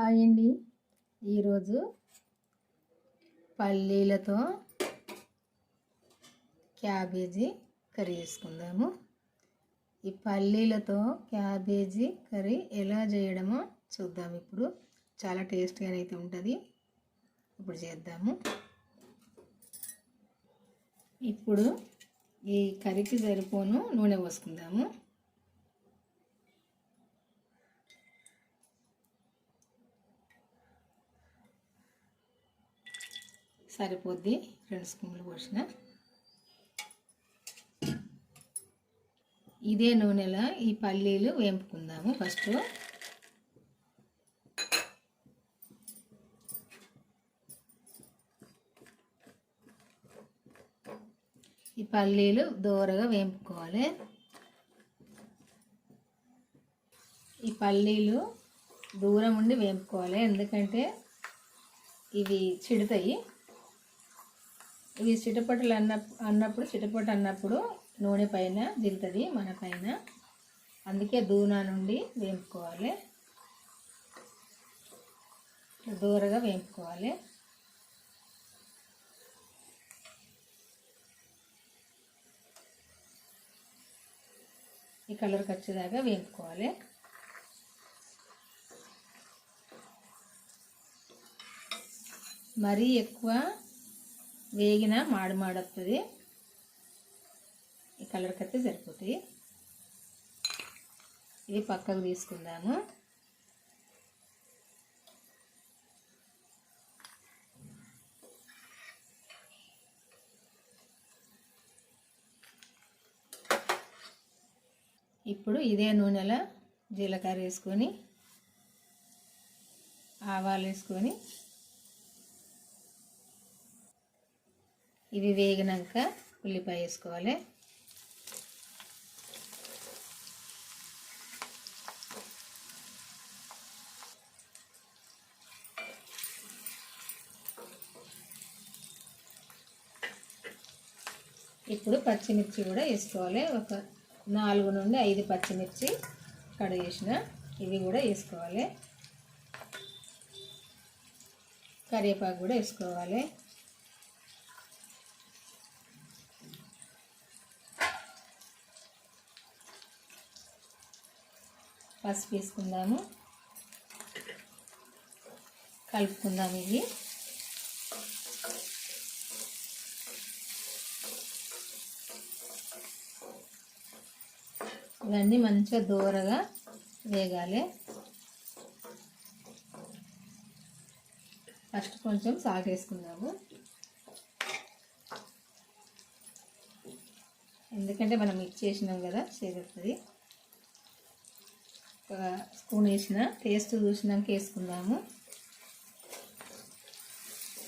Hi అండి ఈరోజు పల్లీలతో cabbage curry చేసుకుందాము. ఈ పల్లీలతో క్యాబేజీ కర్రీ ఎలా చేయడమో చూద్దాం ఇప్పుడు. చాలా టేస్ట్గా అయితే ఉంటుంది. ఇప్పుడు చేద్దాము. ఇప్పుడు ఈ కర్రీకి సరిపోను నూనె పోసుకుందాము. సరిపోద్ది రెండు స్పూన్లు పోసిన. ఇదే నూనెలో ఈ పల్లీలు వేంపుకుందాము ఫస్ట్. ఈ పల్లీలు దూరగా వేంపుకోవాలి. ఈ పల్లీలు దూరం ఉండి వేంపుకోవాలి ఎందుకంటే ఇవి చెడుతాయి. ఇవి చిటపటలు అన్న అన్నప్పుడు చిటపట అన్నప్పుడు నూనె పైన దిగుతుంది మన పైన. అందుకే దూనా నుండి వేపుకోవాలి. దూరగా వేపుకోవాలి. ఈ కలర్కి వచ్చేదాకా వేపుకోవాలి. మరీ ఎక్కువ వేగిన మాడి మాడొస్తుంది ఈ కలర్కి అయితే సరిపోతాయి. ఇది పక్కకు తీసుకుందాము. ఇప్పుడు ఇదే నూనెలో జీలకర్ర వేసుకొని ఆవాలు వేసుకొని ఇవి వేగినాక ఉల్లిపాయ వేసుకోవాలి. ఇప్పుడు పచ్చిమిర్చి కూడా వేసుకోవాలి. ఒక నాలుగు నుండి ఐదు పచ్చిమిర్చి కడ చేసిన ఇవి కూడా వేసుకోవాలి. కరివేపాకు కూడా వేసుకోవాలి. పసుపు వేసుకుందాము. కలుపుకుందాం ఇది. ఇవన్నీ మంచిగా దూరగా వేగాలి. ఫస్ట్ కొంచెం సాల్ట్ వేసుకుందాము. ఎందుకంటే మనం మిక్స్ చేసినాం కదా చేరుతుంది ఒక స్పూన్ వేసిన టేస్ట్ చూసినాక వేసుకుందాము.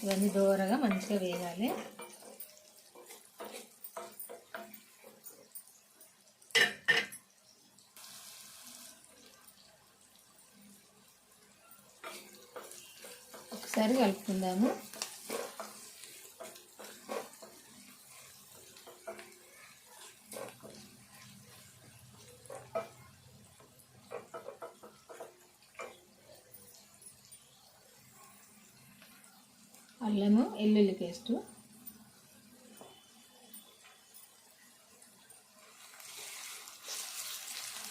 ఇవన్నీ దోరగా మంచిగా వేయాలి ఒకసారి కలుపుకుందాము అల్లము వెల్లుల్లి పేస్టు.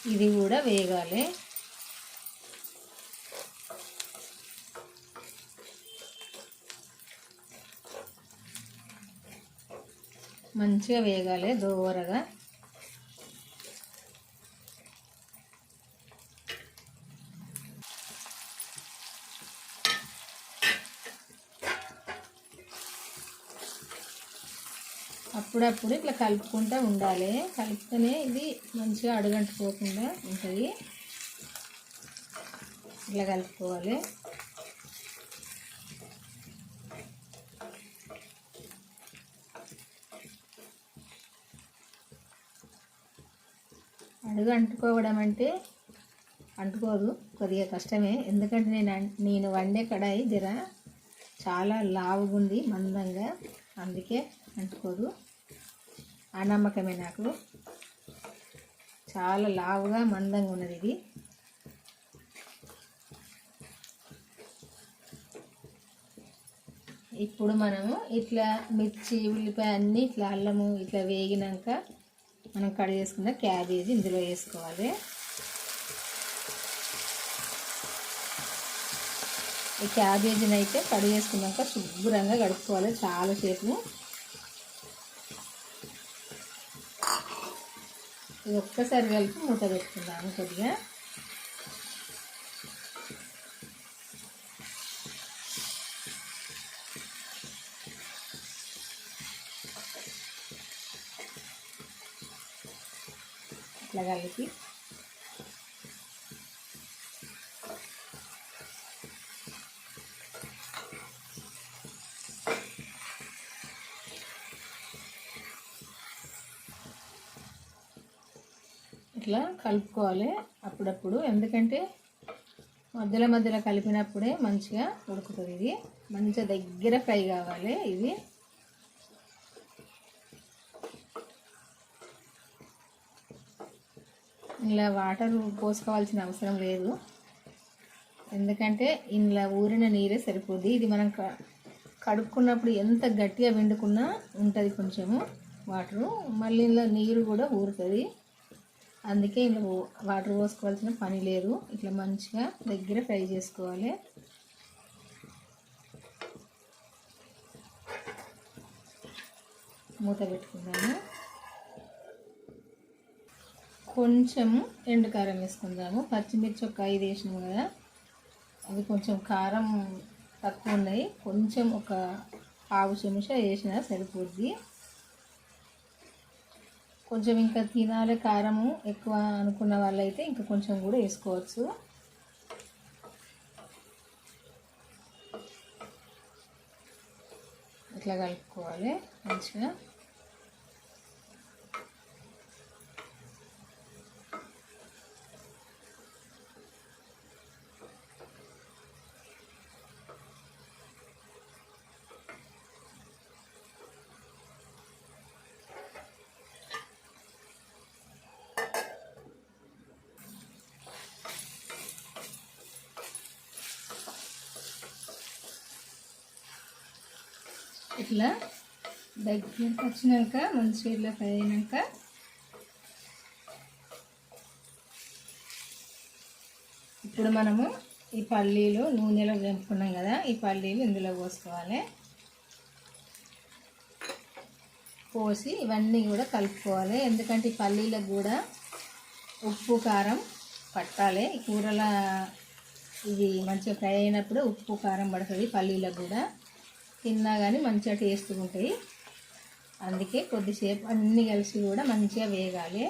ఇది కూడా వేగాలి. మంచిగా వేగాలి దోరగా. అప్పుడప్పుడు ఇట్లా కలుపుకుంటూ ఉండాలి. కలుపుతూనే ఇది మంచిగా అడుగంటుకోకుండా ఉంటుంది. ఇట్లా కలుపుకోవాలి. అడుగు అంటుకోవడం అంటే అంటుకోదు కొద్దిగా కష్టమే. ఎందుకంటే నేను నేను వండే కడాయి జర చాలా లావుగుంది మందంగా. అందుకే అంటుకోదు ఆ నమ్మకమే నాకు. చాలా లావుగా మందంగా ఉన్నది ఇది. ఇప్పుడు మనము ఇట్లా మిర్చి ఉల్లిపాయ అన్నీ ఇట్లా అల్లము ఇట్లా వేగినాక మనం కట్ చేసుకున్న క్యాబేజీ ఇందులో వేసుకోవాలి. ఈ క్యాబేజీని అయితే కట్ చేసుకున్నాక శుభ్రంగా కడుక్కోవాలి. చాలాసేపు ఇది ఒక్కసారి కలిపి మూత పెట్టుకుందాము కొద్దిగా. ఇట్లా కలిపి ఇట్లా కలుపుకోవాలి అప్పుడప్పుడు. ఎందుకంటే మధ్యలో మధ్యలో కలిపినప్పుడే మంచిగా ఉడుకుతుంది ఇది. మంచిగా దగ్గర ఫ్రై కావాలి ఇది. ఇలా వాటర్ పోసుకోవాల్సిన అవసరం లేదు. ఎందుకంటే ఇందులో ఊరిన నీరే సరిపోద్ది. ఇది మనం క- కడుక్కున్నప్పుడు ఎంత గట్టిగా పిండుకున్నా ఉంటుంది కొంచెము వాటరు. మళ్ళీ ఇందులో నీరు కూడా ఊరుతుంది. అందుకే ఇందులో వాటర్ పోసుకోవాల్సిన పని లేదు. ఇట్లా మంచిగా దగ్గర ఫ్రై చేసుకోవాలి. మూత పెట్టుకుందాము. కొంచెం ఎండుకారం వేసుకుందాము. పచ్చిమిర్చి ఒక ఐదు వేసినాము కదా. అది కొంచెం కారం తక్కువ ఉన్నాయి. కొంచెం ఒక పావు చెంచా వేసినా సరిపోద్ది. కొంచెం ఇంకా తినాలి కారము ఎక్కువ అనుకున్న వాళ్ళైతే ఇంకా కొంచెం కూడా వేసుకోవచ్చు. ఇట్లా కలుపుకోవాలి మంచిగా. ఇట్లా దగ్గరికి వచ్చినాక మంచిగా ఇట్లా ఫ్రై అయినాక. ఇప్పుడు మనము ఈ పల్లీలు నూనెలో వేపుకున్నాం కదా ఈ పల్లీలు ఇందులో పోసుకోవాలి. పోసి ఇవన్నీ కూడా కలుపుకోవాలి. ఎందుకంటే ఈ పల్లీలకు కూడా ఉప్పు కారం పట్టాలి. ఈ కూరల ఇది మంచిగా ఫ్రై అయినప్పుడు ఉప్పు కారం పడుతుంది పల్లీలకు కూడా. తిన్నా కానీ మంచిగా టేస్ట్గా ఉంటాయి. అందుకే కొద్దిసేపు అన్నీ కలిసి కూడా మంచిగా వేగాలి.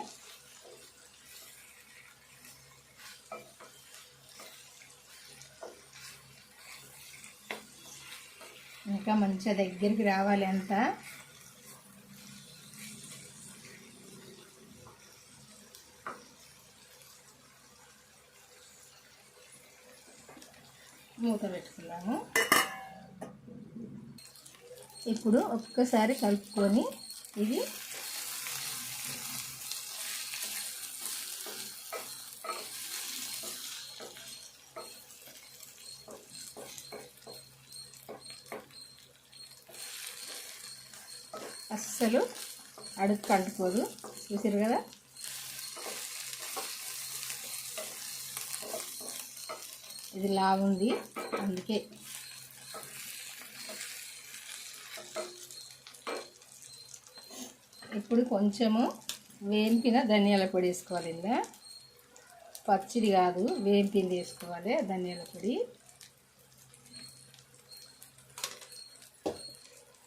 ఇంకా మంచిగా దగ్గరికి రావాలి అంతా. మూత పెట్టుకున్నాము. ఇప్పుడు ఒక్కసారి కలుపుకొని ఇది అస్సలు అడుగు కంటుకోదు చూసారు కదా? ఇది లావుంది. అందుకే ఇప్పుడు కొంచెము వేంపిన ధనియాల పొడి వేసుకోవాలి ఇందా పచ్చిది కాదు వేంపింది వేసుకోవాలి ధనియాల పొడి.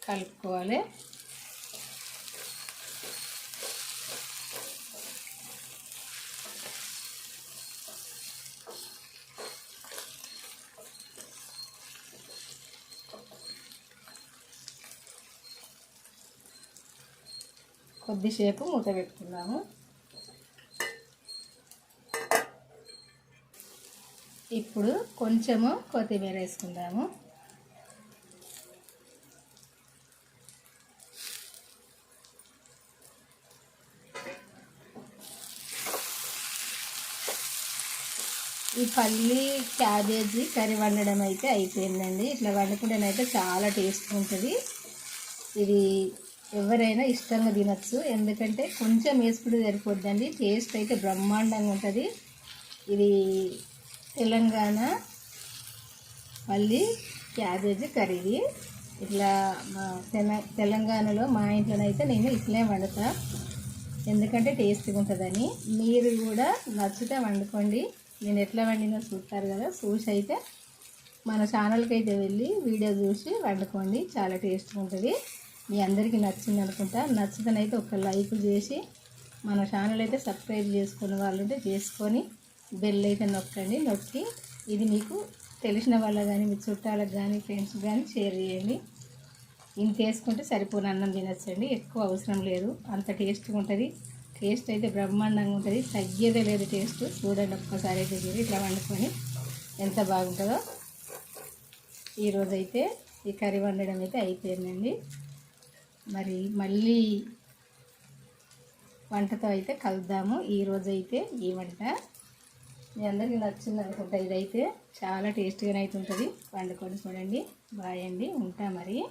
కలుపుకోవాలి. కొద్దిసేపు మూత పెట్టుకుందాము ఇప్పుడు కొంచెము కొత్తిమీర వేసుకుందాము. ఈ పల్లి క్యాబేజీ కర్రీ వండడం అయితే అయిపోయిందండి. ఇట్లా వండుకుంటేనైతే చాలా టేస్ట్ ఉంటుంది. ఇది ఎవరైనా ఇష్టంగా తినచ్చు. ఎందుకంటే కొంచెం వేసుకుంటే సరిపోద్దండి. టేస్ట్ అయితే బ్రహ్మాండంగా ఉంటుంది. ఇది తెలంగాణ మళ్ళీ క్యాబేజీ కర్రీ. ఇట్లా మా తెల తెలంగాణలో మా ఇంట్లోనైతే నేను ఇట్లే వండుతా. ఎందుకంటే టేస్ట్గా ఉంటుందని. మీరు కూడా నచ్చితే వండుకోండి. నేను ఎట్లా వండినా చూస్తారు కదా. చూసి అయితే మన ఛానల్కి అయితే వెళ్ళి వీడియో చూసి వండుకోండి. చాలా టేస్ట్గా ఉంటుంది. మీ అందరికీ నచ్చింది అనుకుంటా. నచ్చితేనైతే ఒక లైక్ చేసి మన ఛానల్ అయితే సబ్స్క్రైబ్ చేసుకునే వాళ్ళు ఉంటే చేసుకొని బెల్ అయితే నొక్కండి. నొక్కి ఇది మీకు తెలిసిన వాళ్ళకి కానీ మీ చుట్టాలకు కానీ ఫ్రెండ్స్ కానీ షేర్ చేయండి. ఇంత వేసుకుంటే సరిపోని అన్నం తినచ్చండి. ఎక్కువ అవసరం లేదు. అంత టేస్ట్గా ఉంటుంది. టేస్ట్ అయితే బ్రహ్మాండంగా ఉంటుంది. తగ్గేదే లేదు టేస్ట్ చూడండి ఒక్కసారి అయితే చూసి ఇట్లా వండుకొని ఎంత బాగుంటుందో. ఈరోజైతే ఈ కర్రీ వండడం అయితే అయిపోయిందండి. మరి మళ్ళీ వంటతో అయితే కలుద్దాము. ఈరోజు అయితే ఈ వంట. మీ అందరికీ నచ్చింది అనుకుంటా. ఇదైతే చాలా టేస్ట్గానే అయితే ఉంటుంది వండుకొని చూడండి. బాయ్ అండి. ఉంటా మరి.